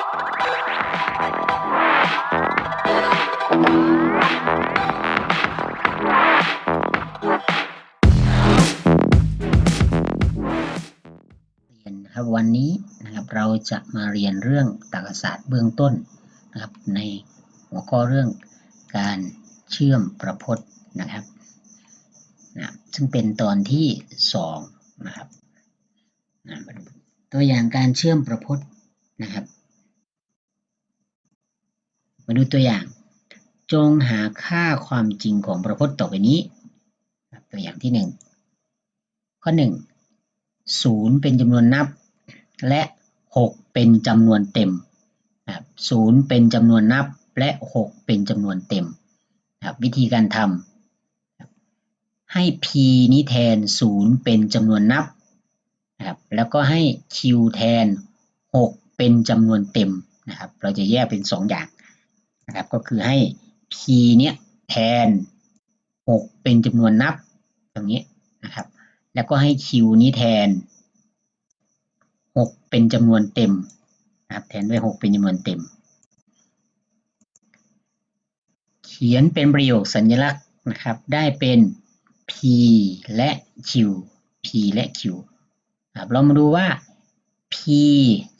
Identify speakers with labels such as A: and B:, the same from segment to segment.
A: เรียนะครับวันนี้นะครับเราจะมาเรียนเรื่องตรรกศาสตร์เบื้องต้นนะครับในหัวข้อเรื่องการเชื่อมประพจน์นะครับนะซึ่งเป็นตอนที่สองนะครับนะตัวอย่างการเชื่อมประพจน์นะครับ มาดูตัวอย่าง จงหาค่าความจริงของประพจน์ต่อไปนี้ ตัวอย่างที่หนึ่งข้อหนึ่งศูนย์เป็นจำนวนนับ และหกเป็นจำนวนเต็มศูนย์เป็นจำนวนนับและหกเป็นจำนวนเต็มวิธีการทำให้ p นี้แทนศูนย์เป็นจำนวนนับนะครับแล้วก็ให้ q แทนหกเป็นจำนวนเต็มนะครับ เราจะแยกเป็นสองอย่าง นะครับ ก็คือให้ p เนี้ยแทนหกเป็นจำนวนนับตรงนี้นะครับ แล้วก็ให้ q นี้แทน 6 เป็นจำนวนเต็มนะครับแทนด้วย 6 เป็นจำนวนเต็ม เขียนเป็นประโยคสัญลักษณ์นะครับ ได้เป็น p และ q p และ q ครับเรามาดูว่า p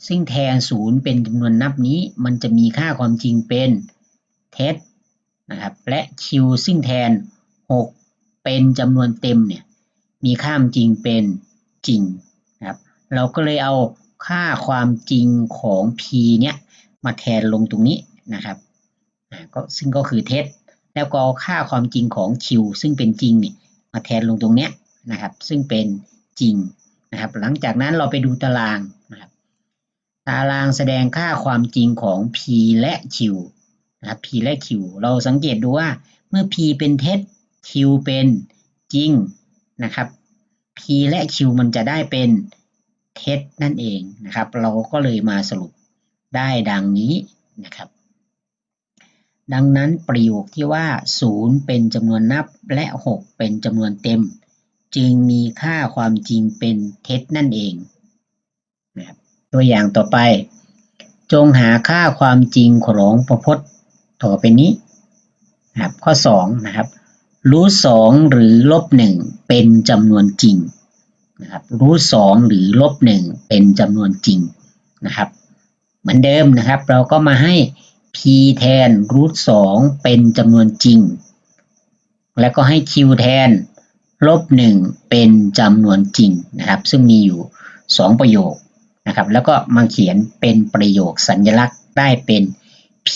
A: ซึ่งแทน 0 เป็นจำนวนนับนี้ มันจะมีค่าความจริงเป็น เท็จนะครับและ q ซึ่งแทน 6 เป็นจำนวนเต็มเนี่ยมีค่าจริงเป็นจริงนะครับเราก็เลยเอาค่าความจริงของ p เนี่ยมาแทนลงตรงนี้นะครับก็ซึ่งก็คือเท็จแล้วก็เอาค่าความจริงของ q ซึ่งเป็นจริงเนี่ยมาแทนลงตรงเนี้ยนะครับซึ่งเป็นจริงนะครับหลังจากนั้นเราไปดูตารางนะครับตารางแสดงค่าความจริงของ p และ q นะครับ p และ q เราสังเกตดูว่าเมื่อ p เป็นเท็จ q เป็นจริงนะครับ p และ q มันจะได้เป็นเท็จนั่นเองนะครับ เราก็เลยมาสรุปได้ดังนี้นะครับ ดังนั้นประโยคที่ว่า 0 เป็นจำนวนนับและ 6 เป็นจำนวนเต็ม จึงมีค่าความจริงเป็นเท็จนั่นเองนะครับตัวอย่างต่อไป จงหาค่าความจริงของประพจน์ ต่อไปนี้นะครับข้อ2นะครับรูทสองหรือลบหนึ่งเป็นจำนวนจริงนะครับรูทสองหรือลบหนึ่งเป็นจำนวนจริงนะครับ เหมือนเดิมนะครับ เราก็มาให้ p แทนรูทสองเป็นจำนวนจริง แล้วก็ให้ q แทนลบหนึ่งเป็นจำนวนจริงนะครับ ซึ่งมีอยู่ 2 ประโยคนะครับ แล้วก็มาเขียนเป็นประโยคสัญลักษณ์ได้เป็น p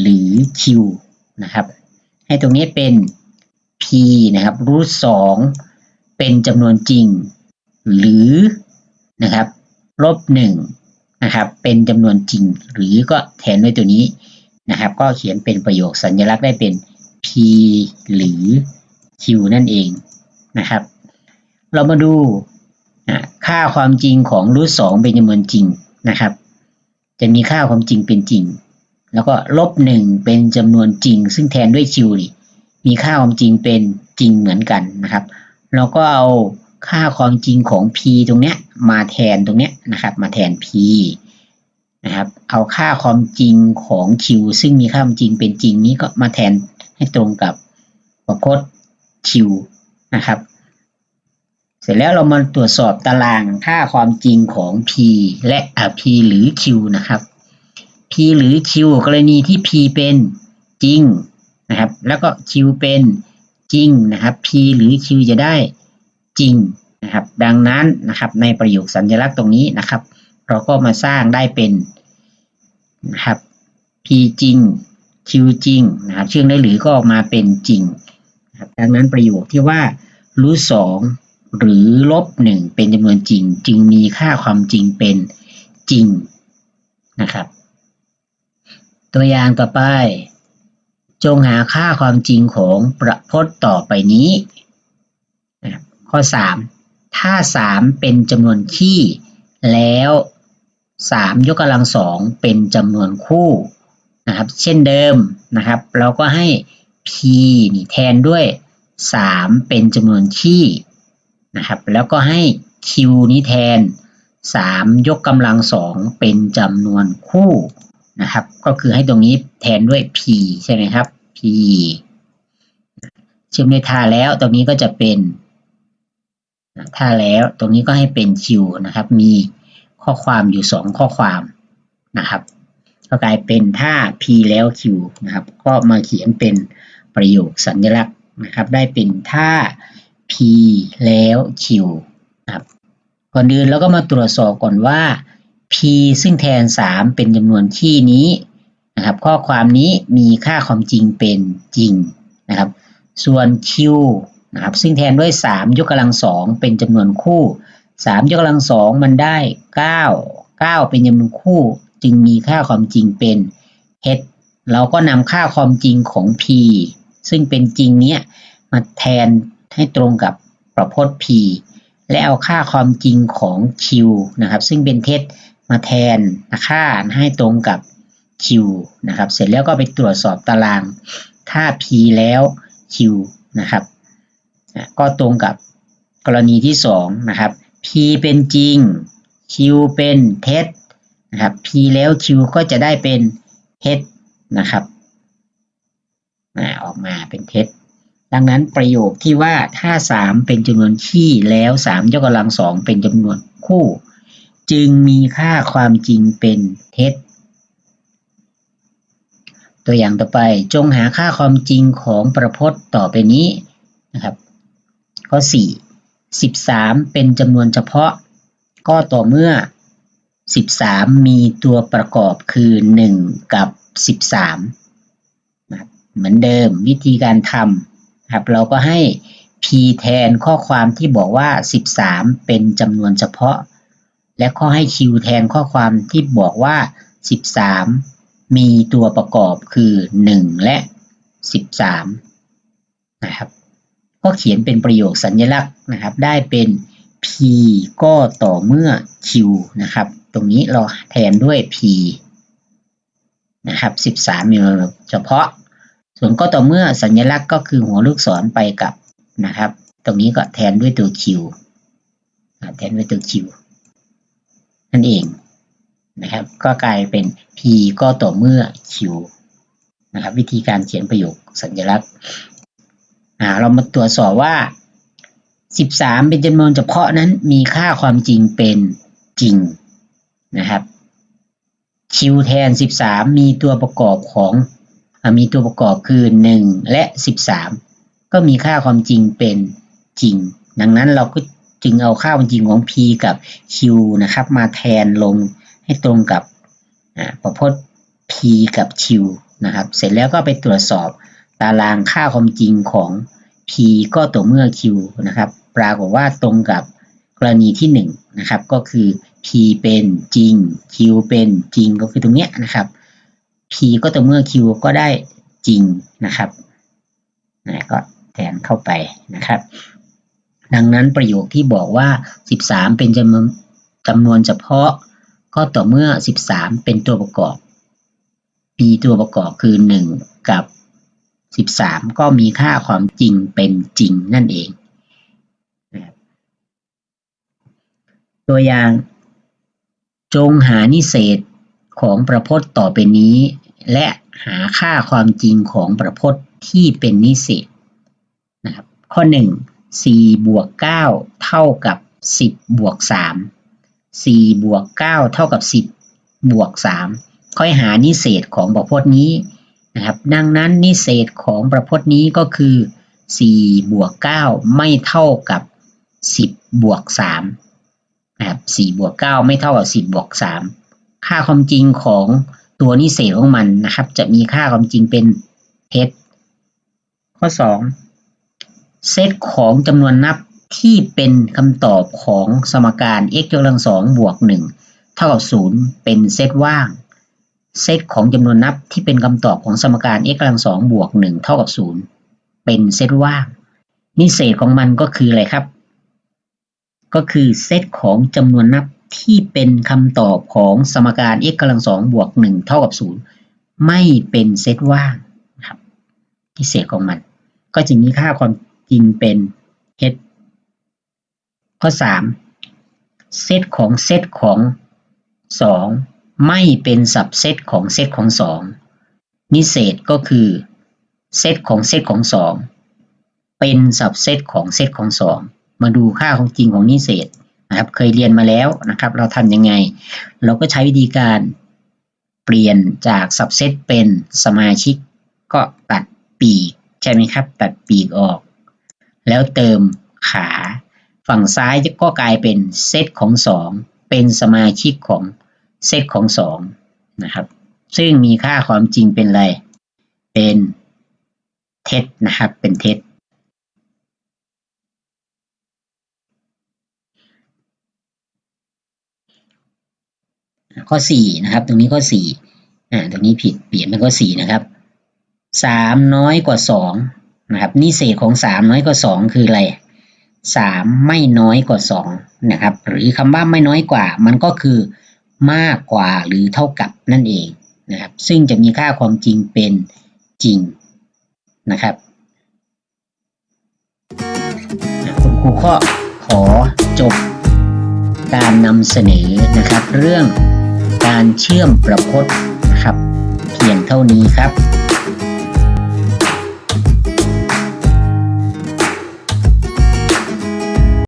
A: หรือ q นะครับ ให้ตรงนี้เป็น p นะครับรูทสองเป็นจำนวนจริง หรือนะครับลบหนึ่งนะครับเป็นจำนวนจริง หรือก็แทนด้วยตัวนี้นะครับ ก็เขียนเป็นประโยคสัญลักษณ์ได้เป็น p หรือ q นั่นเองนะครับ เรามาดูค่าความจริงของรูทสองเป็นจำนวนจริงนะครับ จะมีค่าความจริงเป็นจริง แล้วก็ลบหนึ่งเป็นจำนวนจริง ซึ่งแทนด้วย q นี่มีค่าความจริงเป็นจริงเหมือนกันนะครับ เราก็เอาค่าความจริงของ p ตรงเนี้ยมาแทนตรงเนี้ยนะครับ มาแทน p นะครับ เอาค่าความจริงของ q ซึ่งมีค่าความจริงเป็นจริงนี้ก็มาแทนให้ตรงกับประพจน์ q นะครับ เสร็จแล้วเรามาตรวจสอบตารางค่าความจริงของ p และ p หรือ q นะครับ p หรือ q กรณีที่ p เป็นจริงนะครับ แล้วก็ q เป็นจริงนะครับ p หรือ q จะได้จริงนะครับ ดังนั้นนะครับในประโยคสัญลักษณ์ตรงนี้นะครับ เราก็มาสร้างได้เป็นนะครับ p จริง q จริงนะครับเชื่อมได้หรือก็ออกมาเป็นจริงนะครับดังนั้นประโยคที่ว่ารูทสองหรือลบหนึ่งเป็นจำนวนจริง จึงมีค่าความจริงเป็นจริงนะครับ ตัวอย่างต่อไป จงหาค่าความจริงของประพจน์ต่อไปนี้ ข้อ 3 ถ้า 3 เป็นจำนวนคี่ แล้ว 3 ยกกำลังสองเป็นจำนวนคู่นะครับ เช่นเดิมนะครับ เราก็ให้ p นี่แทนด้วย 3 เป็นจำนวนคี่นะครับ แล้วก็ให้ q นี้แทน 3 ยกกำลังสองเป็นจำนวนคู่ นะครับ ก็คือให้ตรงนี้แทนด้วย p ใช่ไหมครับ p เชื่อมด้วยท่าแล้วตรงนี้ก็จะเป็นท่าแล้วตรงนี้ก็ให้เป็น q นะครับ มีข้อความอยู่ 2 ข้อความนะครับก็กลายเป็นท่า p แล้ว q นะครับ ก็มาเขียนเป็นประโยคสัญลักษณ์นะครับ ได้เป็นท่า p แล้ว q นะครับก่อนอื่นเราก็มาตรวจสอบก่อนว่า p ซึ่งแทน 3 เป็นจำนวนที่นี้นะครับ ข้อความนี้มีค่าความจริงเป็นจริงนะครับ ส่วน q นะครับ ซึ่งแทนด้วย 3 ยกกำลังสองเป็นจำนวนคู่ 3 ยกกำลังสองมันได้ 9 9 เป็นจำนวนคู่ จึงมีค่าความจริงเป็น h เราก็นำค่าความจริงของ p ซึ่งเป็นจริงเนี้ยมาแทนให้ตรงกับประพจน์ p และเอาค่าความจริงของ q นะครับ ซึ่งเป็นเท็จ มาแทนค่าให้ตรงกับ q นะครับ เสร็จแล้วก็ไปตรวจสอบตาราง ถ้า p แล้ว q นะครับ ก็ตรงกับกรณีที่ 2 นะครับ p เป็นจริง q เป็นเท็จนะครับ p แล้ว q ก็จะได้เป็นเท็จนะครับออกมาเป็นเท็จ ดังนั้นประโยคที่ว่าถ้า 3 เป็นจำนวนขี้แล้ว 3 ยกกำลังสองเป็นจำนวนคู่ จึงมีค่าความจริงเป็นเท็จ ตัวอย่างต่อไปจงหาค่าความจริงของประพจน์ต่อไปนี้นะครับ ข้อ 4 13 เป็นจำนวนเฉพาะ ก็ต่อเมื่อ 13 มีตัวประกอบคือ 1 กับ 13นะเหมือนเดิมวิธีการทำครับเราก็ให้ p แทนข้อความที่บอกว่า 13 เป็นจำนวนเฉพาะ และข้อให้ q แทนข้อความที่บอกว่า 13 มีตัวประกอบคือ 1 และ 13 นะครับ ก็เขียนเป็นประโยคสัญลักษณ์นะครับ ได้เป็น p ก็ต่อเมื่อ q นะครับ ตรงนี้เราแทนด้วย p นะครับ 13 มีเฉพาะ ส่วนก็ต่อเมื่อสัญลักษณ์ก็คือหัวลูกศรไปกับนะครับ ตรงนี้ก็แทนด้วยตัว q แทนด้วยตัว q นั่นเองนะครับ ก็กลายเป็น p ก็ต่อเมื่อ q นะครับ วิธีการเขียนประโยคสัญลักษณ์เรามาตรวจสอบว่า 13 เป็นจำนวนเฉพาะนั้นมีค่าความจริงเป็นจริงนะครับคิวแทน 13 มีตัวประกอบของมีตัวประกอบคือ 1 และ 13 ก็มีค่าความจริงเป็นจริง ดังนั้นเราก็ จึงเอาค่าความจริงของ p กับ q นะครับ มาแทนลงให้ตรงกับประพจน์ p กับ q นะครับ เสร็จแล้วก็ไปตรวจสอบตารางค่าความจริงของ p ก็ต่อเมื่อ q นะครับ ปรากฏว่าตรงกับกรณีที่1นนะครับ ก็คือ p เป็นจริง q เป็นจริงก็คือตรงเนี้ยนะครับ p ก็ต่อเมื่อ q ก็ได้จริงนะครับนะก็แทนเข้าไปนะครับ ดังนั้นประโยคที่บอกว่า 13 เป็นจำนวนจำนวนเฉพาะ ก็ต่อเมื่อ 13 เป็นตัวประกอบ p ตัวประกอบคือ 1 กับ 13 ก็มีค่าความจริงเป็นจริงนั่นเอง ตัวอย่าง จงหานิเศษของประพจน์ต่อไปนี้ และหาค่าความจริงของประพจน์ที่เป็นนิเศษนะครับข้อ 1 4บวก9เท่ากับ10บวก3 4บวก9เท่ากับ10บวก3ค่อยหานิเศษของประพจน์นี้นะครับ ดังนั้นนิเศษของประพจน์นี้ก็คือ4บวก9ไม่เท่ากับ10บวก3นะครับ4บวก9ไม่เท่ากับ10บวก3ค่าความจริงของตัวนิเศษของมันนะครับ จะมีค่าความจริงเป็นเท็จข้อ2 เซตของจำนวนนับที่เป็นคำตอบของสมการ x ยกกำลังสองบวก1เท่ากับ0เป็นเซตว่าง เซตของจำนวนนับที่เป็นคำตอบของสมการ x กำลังสองบวกหนึ่งเท่ากับศูนย์เป็นเซตว่างนิเศษของมันก็คืออะไรครับ ก็คือเซตของจำนวนนับที่เป็นคำตอบของสมการ x กำลังสองบวกหนึ่งเท่ากับศูนย์ไม่เป็นเซตว่างครับนิเศษของมัน ก็จะมีค่าความ จริงเป็น h ข้อ 3 เซตของเซตของสองไม่เป็นสับเซตของเซตของสองนิเศษก็คือ เซตของเซตของสองเป็นสับเซตของเซตของสองมาดูค่าของจริงของนิเศษนะครับเคยเรียนมาแล้วนะครับ เราทำยังไง เราก็ใช้วิธีการเปลี่ยนจากสับเซตเป็นสมาชิกก็ตัดปีก ใช่ไหมครับ ตัดปีกออก แล้วเติมขา ฝั่งซ้ายก็กลายเป็นเซตของสองเป็นสมาชิกของเซตของสองนะครับ ซึ่งมีค่าความจริงเป็นอะไร เป็นเท็จนะครับ เป็นเท็จข้อสี่นะครับ ตรงนี้ข้อสี่อ่า ตรงนี้ผิด เปลี่ยนเป็นข้อสี่นะครับสามน้อยกว่าสอง นะครับนิเศษของสามน้อยกว่าสองคืออะไรสามไม่น้อยกว่าสองนะครับ หรือคำว่าไม่น้อยกว่า มันก็คือมากกว่าหรือเท่ากับนั่นเองนะครับ ซึ่งจะมีค่าความจริงเป็นจริงนะครับคุณครูก็ขอจบการนำเสนอนะครับ เรื่องการเชื่อมประพจน์นะครับ เพียงเท่านี้ครับ